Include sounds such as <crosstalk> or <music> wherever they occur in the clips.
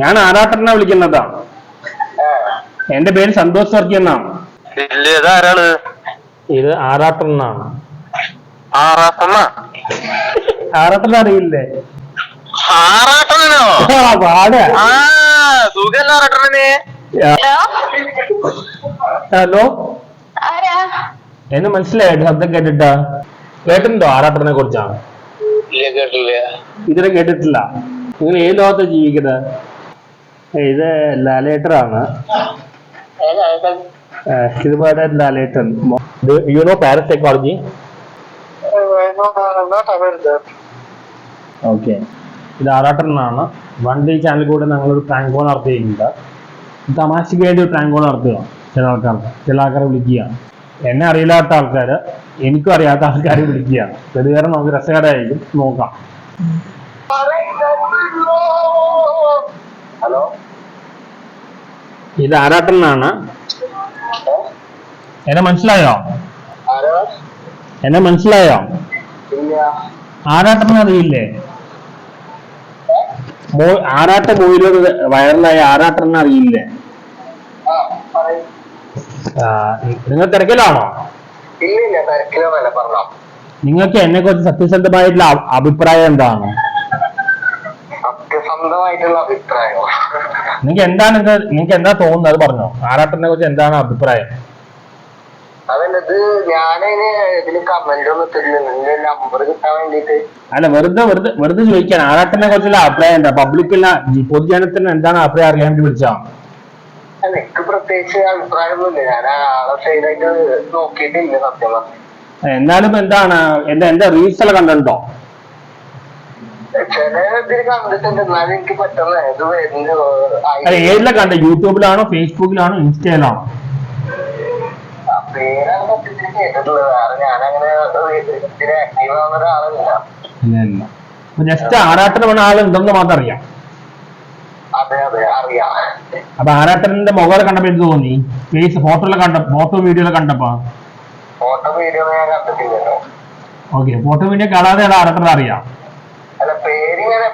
ഞാൻ ആരാട്ടനെ വിളിക്കുന്നതാ? എന്റെ പേര് സന്തോഷ് വർക്കി എന്നാണ്. ഇതാരാണ് ഇത് ആറാട്ടൻ എന്നാണ്. ആറാട്ടണ്ണ ആറാട്ടൻ അറിയില്ലേ? ഹലോ? ഹലോ? ആരാ? എന്ന് മനസ്സിലായോ? ശബ്ദം കേട്ടിട്ടാ? കേട്ടിട്ടുണ്ടോ ആറാട്ടനെ കുറിച്ചാണ്? ഇല്ല കേട്ടില്ല. ഇതിനെ കേട്ടിട്ടില്ല. നിങ്ങൾ ഏത് ലോകത്ത് ജീവിക്കുന്നത്? ഇത് ലാലേട്ടറാണ്. ഇത് പോലെ Lalettan. You know parapsychology okay ഇത് ആറാട്ടനാണ് ഡേ ചാനൽ കൂടെ ഞങ്ങളൊരു പ്രാങ്ക് കോൾ നടത്തിയിട്ടുണ്ട്. തമാശയ്ക്ക് വേണ്ടി ഒരു പ്രാങ്ക് കോൾ നടത്തുക ചില ആൾക്കാർക്ക്. ചില ആൾക്കാരെ വിളിക്കുക എന്നെ അറിയില്ലാത്ത ആൾക്കാർ എനിക്കും അറിയാത്ത ആൾക്കാരെ വിളിക്കുക പ്രതികാരം നമുക്ക് രസകരമായിരിക്കും. നോക്കാം. ഹലോ? ഇത് ആറാട്ടനാണ് എന്നെ മനസ്സിലായോ? എന്നെ മനസ്സിലായോ? ആറാട്ടൻ അറിയില്ലേ? മോ- ആറാട്ട മൂവിലൊരു വൈറലായ ആറാട്ടൻ അറിയില്ലേ? നിങ്ങൾ തിരക്കിലാണോ? നിങ്ങൾക്ക് എന്നെ കുറിച്ച് സത്യസന്ധമായിട്ടുള്ള അഭിപ്രായം എന്താണ്? സത്യസന്ധമായിട്ടുള്ള അഭിപ്രായം. നിങ്ങൾക്ക് എന്താണ് നിങ്ങക്ക് നിങ്ങൾക്ക് എന്താ തോന്നുന്നത്? അത് പറഞ്ഞോ. ആറാട്ടനെ കുറിച്ച് എന്താണ് അഭിപ്രായം? ഇത് ഞാനതിന് ഇതിന് കമന്റ് ഒന്നും ഇട്ടില്ല നിന്റെ നമ്പർ കിട്ടാൻ വേണ്ടിട്ട്. അല്ല വെറുതെ വെറുതെ വെറുതെ ചോദിക്കാൻ ആറാട്ടനെ കുറിച്ചുള്ള അഭിപ്രായം എന്താ? പബ്ലിക്കില്ല പൊതുജനത്തിന് എന്താണ് അഭിപ്രായം അറിയാൻ വേണ്ടി വിളിച്ചാ എനിക്ക് പ്രത്യേകിച്ച് അഭിപ്രായമൊന്നുമില്ല. ഞാൻ ആളെ സൈഡായിട്ട് നോക്കിയിട്ടില്ല സത്യം എന്നാലും എന്താണ്? എന്താ എന്താ റീൽസ് എല്ലാം കണ്ടിട്ടുണ്ടോ ചില ഇതിൽ കണ്ടിട്ടുണ്ട് എന്നാലും എനിക്ക് പറ്റുന്ന ഇത് അല്ല ഏതിലാ കണ്ട യൂട്യൂബിലാണോ ഫേസ്ബുക്കിലാണോ ഇൻസ്റ്റയിലാണോ? ജസ്റ്റ് ആറാട്ടന് വേണ ആളുണ്ടെന്ന് മാത്രം അറിയാം. അപ്പൊ ആറാട്ടന്റെ മുഖം കണ്ടപ്പോ എന്ത് തോന്നി? ഫേസ് ഫോട്ടോയിലെ കണ്ട ഫോട്ടോ വീഡിയോയിലെ കണ്ടപ്പോ? ഫോട്ടോ വീഡിയോ ഞാൻ കണ്ടിട്ടില്ലല്ലോ. ഓക്കെ ഫോട്ടോ വീഡിയോ കാണാതെ ആരാട്ടനെ അറിയാം.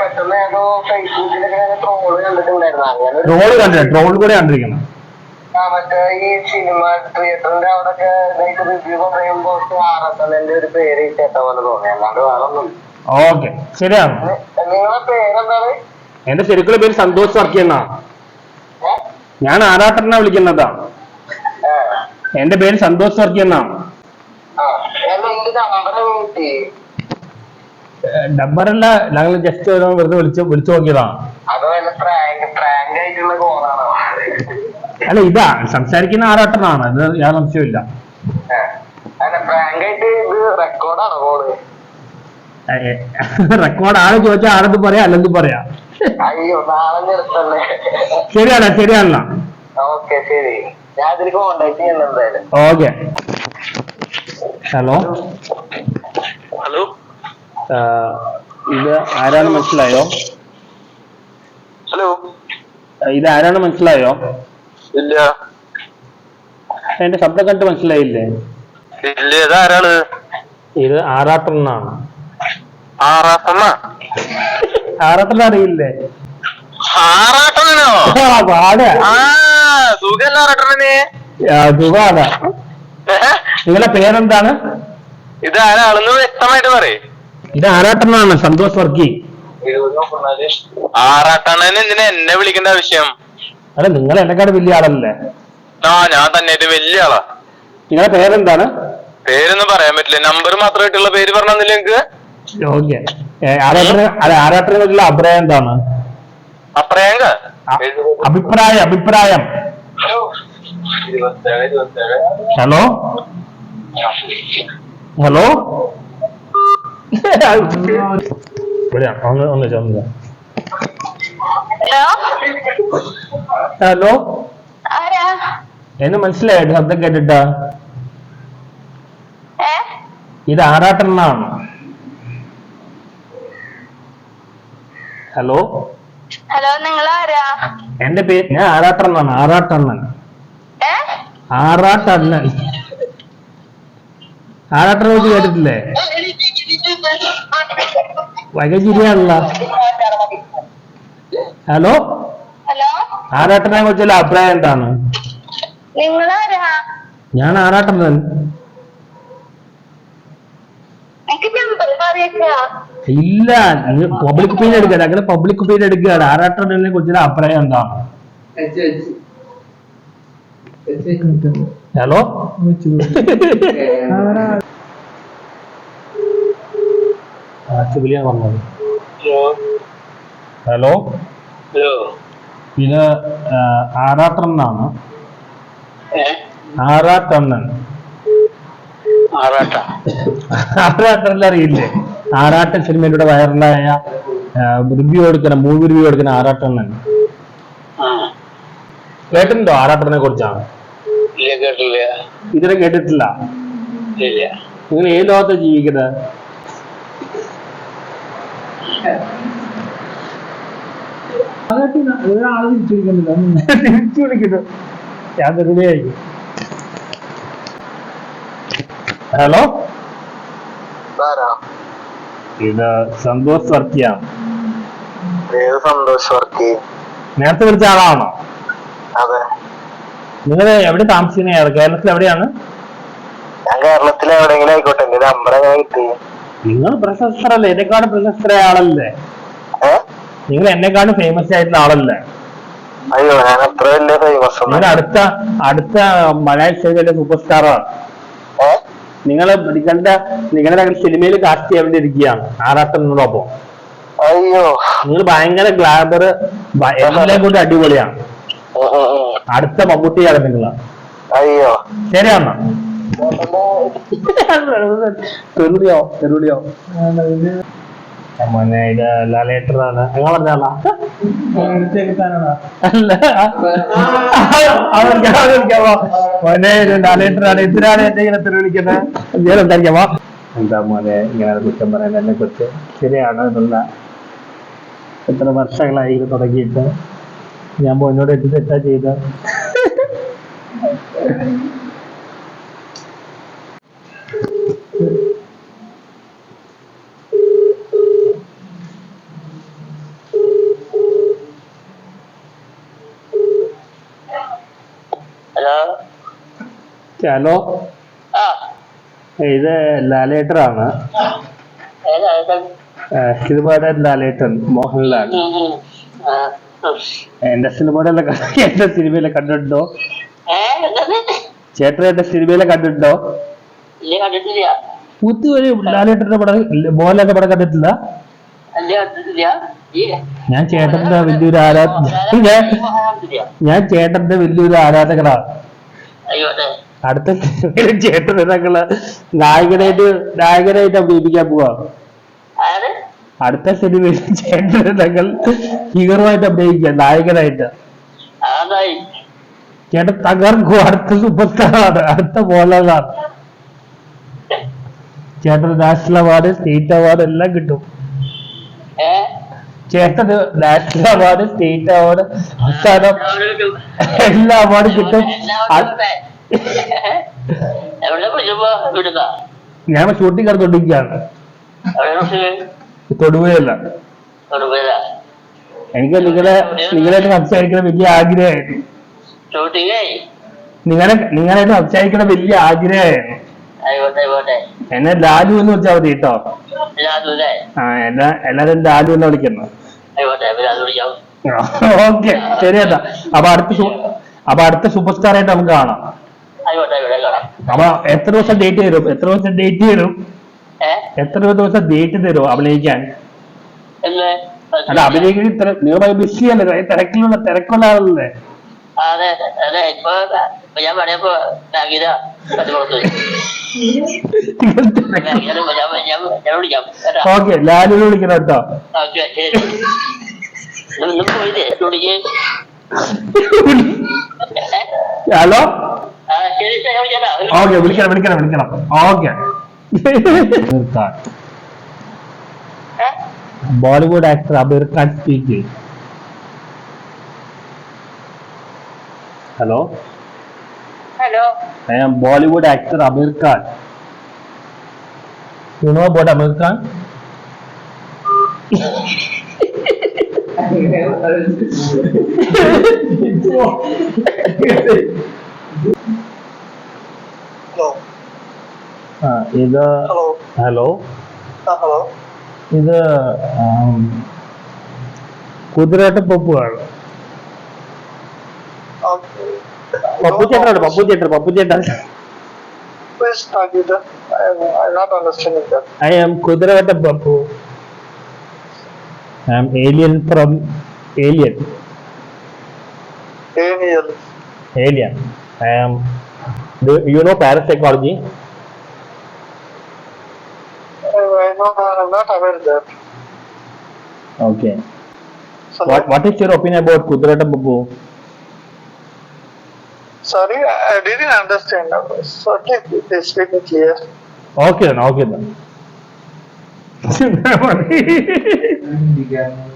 പെട്ടെന്ന് ഏതോ ഫേസ്ബുക്കിലൊക്കെ ട്രോൾ കണ്ടിട്ടുണ്ടായിരുന്നു. അങ്ങനെ ഒരു ട്രോൾ കണ്ടില്ല ട്രോൾ കൂടെ കണ്ടിരിക്കണം. ആ, മറ്റേ ഈ സിനിമ തിയേറ്ററിന്റെ അവിടെ ഒക്കെ ഇതായിട്ട് റിവ്യൂ പറയുമ്പോ ആറത്തന്നെ ഒരു പേര് കേട്ട പോലെ തോന്നി. അല്ലാണ്ട് വേറെ ഒന്നും ഓക്കെ ശരിയാണ് നിങ്ങളെ പേരെന്താണ്? എന്റെ ശരിക്കുള്ള പേര് സന്തോഷ് വർക്കി എന്നാ. ഞാൻ ആറാട്ടനെ വിളിക്കുന്നതാ. എന്റെ പേര് സന്തോഷ് വർക്കി എന്നാണ് നമ്പറല്ല ഞങ്ങൾ ജസ്റ്റ് വെറുതെ വിളിച്ചു വിളിച്ചു നോക്കിയതാണ്. അത് പ്രാങ്ക് പ്രാങ്ക് ആയിട്ടുള്ള കോളാണോ അല്ല ഇതാ സംസാരിക്കുന്ന ആറാട്ടനാണ് അത് ഞാൻ സംശയമില്ല. റെക്കോർഡ് ആൾ ചോദിച്ചാൽ ആരെന്ത് പറയാ അല്ലെന്ത് പറയാ? ശരിയാണ് ശരിയാണല്ലോ. ഓക്കെ ശരി. ഞാൻ ഇതിൽ കോണ്ടാക്ട് ചെയ്യുന്നു എന്തായാലും. ഓക്കെ. ഹലോ. ഹലോ. ഇത് ആരാണ് മനസ്സിലായോ? ഹലോ. ഇത് ആരാണ് മനസ്സിലായോ? ഇല്ല. എന്റെ ശബ്ദം കണ്ട് മനസ്സിലായില്ലേ? ഇല്ല ഇതാരാണ് ഇത് ആറാട്ടണ്ണാണ്. ആറാട്ടണ്ണ? അറിയില്ലേ? ആറാട്ടണ്ണനോ ആ, പാട്. ആ സുഖല്ല ആറാട്ടണ്ണനെ? സുഖാണ്. നിങ്ങളുടെ പേരെന്താണ്? ഇതാരാണെന്ന് വ്യക്തമായിട്ട് പറയേ. ഇത് ആറാട്ടണ്ണാണ് സന്തോഷ് വർക്കി ആറാട്ടണ്ണൻ എന്തിനാ എന്നെ വിളിക്കേണ്ട ആവശ്യം. അല്ല നിങ്ങൾ എന്നെക്കാട് വലിയ ആളല്ലേ? ആ ഞാൻ തന്നെ വലിയ ആളാ. നിങ്ങളുടെ പേരെന്താണ്? പേരൊന്നും പറയാൻ പറ്റില്ല. നമ്പർ മാത്രമായിട്ടുള്ള പേര് പറഞ്ഞില്ല നിങ്ങക്ക്. ഓക്കെ അഭിപ്രായം എന്താണ്? അഭിപ്രായം അഭിപ്രായം. അഭിപ്രായം ഹലോ? ഹലോ ഇവിടെയാ ഒന്ന് ഒന്ന് വെച്ചോ, ഒന്ന് വെച്ചോ. ഹലോ എന്ന് മനസ്സിലായോ? ശബ്ദം കേട്ടിട്ടാ? ഇത് ആറാട്ടെണ്ണാണ് ഹലോ ഹലോ നിങ്ങൾ ആരാ എന്റെ പേര് ഞാൻ ആറാട്ടെണ്ണാണ് ആറാട്ടെണ്ണൻ. ആറാട്ടണ്ണൻ. ആറാട്ടെണ്ണ കേട്ടിട്ടില്ലേ? ഭയങ്കര ചിരിയാണല്ല ഹലോ? ആരാട്ടനെ കുറിച്ചുള്ള അഭിപ്രായം എന്താണ്? ഞാൻ ആരാട്ടൻ ഇല്ല പബ്ലിക് ഒപ്പീനിയൻ എടുക്കുക അങ്ങനെ പബ്ലിക് ഒപ്പീനിയൻ എടുക്കുകയാണ്. ആരാട്ടനെ കുറിച്ചുള്ള അഭിപ്രായം എന്താണ്? വെച്ച് ഹലോ പറഞ്ഞത്? ഹലോ. ഹലോ. ഇത് ആറാട്ടണ്ണാണ് ആറാട്ടണ്ണൻ ആറാട്ട ആറാട്ടണ്ണൻ അറിയില്ലേ? ആറാട്ടൻ സിനിമയിലൂടെ വൈറലായ റിവ്യൂ കൊടുക്കുന്ന മൂവി റിവ്യൂ കൊടുക്കുന്ന ആറാട്ടണ്ണൻ കേട്ടിട്ടുണ്ടോ ആറാട്ടണ്ണനെ കുറിച്ചാണ്? ഇല്ല കേട്ടില്ല. ഇതിനെ കേട്ടിട്ടില്ല. ഇല്ല. നിങ്ങൾ ഏത് ലോകത്ത് ജീവിക്കുന്നത്? ഒരാൾ തിരിച്ചിരിക്കുന്നില്ല തിരിച്ചു വിളിക്കുന്നു ഞാൻ വെറുതെയായിരിക്കും ഹലോ ആരാ? ഇത് സന്തോഷ് വർക്കിയാണ് സന്തോഷ് വർക്കി? നേരത്തെ വിളിച്ച ആളാണോ? അതെ. നിങ്ങൾ എവിടെ താമസിക്കുന്ന കേരളത്തിൽ എവിടെയാണ് ഞാൻ കേരളത്തിൽ എവിടെയെങ്കിലും ആയിക്കോട്ടെ. എന്റെ നമ്പർ എങ്ങനെ കിട്ടി നിങ്ങൾ പ്രശസ്തരല്ലേ? എന്നെക്കാളും പ്രശസ്തരായ ആളല്ലേ നിങ്ങൾ എന്നെക്കാളും ഫേമസ് ആയിട്ടുള്ള ആളല്ലേ? അയ്യോ ഞാൻ അത്ര വലിയ ഫേമസ് നിങ്ങൾ അടുത്ത അടുത്ത മലയാള സിനിമയിലെ സൂപ്പർ സ്റ്റാറാണ് നിങ്ങൾ നിങ്ങളുടെ നിങ്ങളുടെ സിനിമയിൽ കാസ്റ്റ് ചെയ്യാൻ വേണ്ടി ഇരിക്കുകയാണ്. ആറാട്ടനോടൊപ്പം അയ്യോ. നിങ്ങൾ ഭയങ്കര ഗ്ലാമർ എല്ലാം കൊണ്ട് അടിപൊളിയാണ്. അടുത്ത മമ്മൂട്ടിയാണ് നിങ്ങൾ അയ്യോ. ശരിയാണോ മോനെ ഇത് ലാലേട്ടറാണ് അങ്ങനെ പറഞ്ഞാളാ അല്ല. അവർക്ക് അവർക്ക് മോനെ ഇത് ലാലേട്ടറാണ് എന്തിനാണ് എന്നെ ഇങ്ങനെ തെരുവിളിക്കുന്നത് ഞാൻ സംസാരിക്കാമോ എന്താ മോനെ ഇങ്ങനെ കുറ്റം പറയുന്നത് എന്നെ കുറിച്ച്? ശരിയാണ് എന്നുള്ള എത്ര വർഷങ്ങളായി ഇത് തുടങ്ങിയിട്ട്? ഞാൻ മോനോട് എന്ത് തെറ്റാ ചെയ്ത ഹലോ? ഹലോ? ആ. ഇത് ലാലേട്ടറാണ്. സിനിമയുടെ ലാലേട്ടൻ മോഹൻലാൽ. എന്റെ സിനിമയുടെ എന്റെ സിനിമയിലെ കണ്ടിട്ടുണ്ടോ? ചേട്ടൻ എന്റെ സിനിമയിലെ കണ്ടിട്ടുണ്ടോ? പുത്തുവരെ ലാലേട്ടന്റെ പടം മോഹൻലാലിന്റെ പടം കണ്ടിട്ടില്ല? ഞാൻ ചേട്ടന്റെ വലിയൊരു ആരാധ ഞാൻ ഞാൻ ചേട്ടന്റെ വലിയൊരു ആരാധകനാണ്. അടുത്ത ചേട്ടൻ ഞങ്ങൾ നായകനായിട്ട് നായകനായിട്ട് അഭിനയിപ്പിക്കാൻ പോവാ. അടുത്ത സിനിമയിൽ ചേട്ടൻ ഞങ്ങൾ ഹീറോ ആയിട്ട് അഭിനയിക്കുക നായകനായിട്ട്. ചേട്ടൻ തകർക്കും. അടുത്ത സൂപ്പർ സ്റ്റാറാണ് അടുത്ത മോഹൻലാലാണ് ചേട്ടൻ നാഷണൽ അവാർഡ് സ്റ്റേറ്റ് അവാർഡ് എല്ലാം കിട്ടും. ചേട്ടന് നാഷണൽ അവാർഡ് സ്റ്റേറ്റ് അവാർഡ് അവസാനം എല്ലാ അവാർഡും കിട്ടും. ഞാൻ ഷൂട്ടിംഗ് കാർഡ് എവിടെ തൊടുവേല എനിക്ക് നിങ്ങളെ നിങ്ങളായിട്ട് സംസാരിക്കണം വലിയ ആഗ്രഹമായിരുന്നു. നിങ്ങളെ നിങ്ങളായിട്ട് സംസാരിക്കണം വലിയ ആഗ്രഹമായിരുന്നു. എന്നെ ലാലു എന്ന് വെച്ചാൽ മതി കേട്ടോ. ആ എന്നെ എല്ലാരും ലാലു എന്ന് വിളിക്കുന്നത് ഓക്കെ ശരി എന്നാ അപ്പൊ അടുത്ത അപ്പൊ അടുത്ത സൂപ്പർ സ്റ്റാർ ആയിട്ട് നമുക്ക് കാണാം അപ്പൊ എത്ര ദിവസം ഡേറ്റ് തരും എത്ര ദിവസം ഡേറ്റ് തരും എത്ര ദിവസം ഡേറ്റ് തരും അഭിനയിക്കാൻ? അല്ല അഭിനയിക്കാൻ ഇത്ര നിങ്ങൾ ബിസിയല്ലേ തിരക്കിലുള്ള തിരക്കുള്ള ആളല്ലേ? അതെ അതെ ഇപ്പൊ ഞാൻ പറഞ്ഞപ്പോ സംഗീത ഓക്കെ ലാലുവിനെ വിളിക്കണം കേട്ടോ. ഹലോ? ഓക്കെ വിളിക്കണം വിളിക്കണം വിളിക്കണം. ഓക്കെ. ഏ? Bollywood actor Abeer Khan speaking hello? Hello I am Bollywood actor Amir Khan. You know about Amir Khan? Hello ആ, ഇത് ഹലോ ആ ഇത് ആം, കുതിരേട്ട പപ്പുവാണ് పప్పు చేస్తాడు పప్పు చేస్తాడు పప్పు చేస్తాడు Please start with that. I am I'm not understanding that. I am Kudravata Bapu. I am alien from alien. Alien. Alien. I am. Do you know parapsychology? I know. I am not aware that. Okay. So what What is your opinion about Kudravata Bapu? Sorry, I didn't understand. So they speak clear. Okay, okay. Then. <laughs>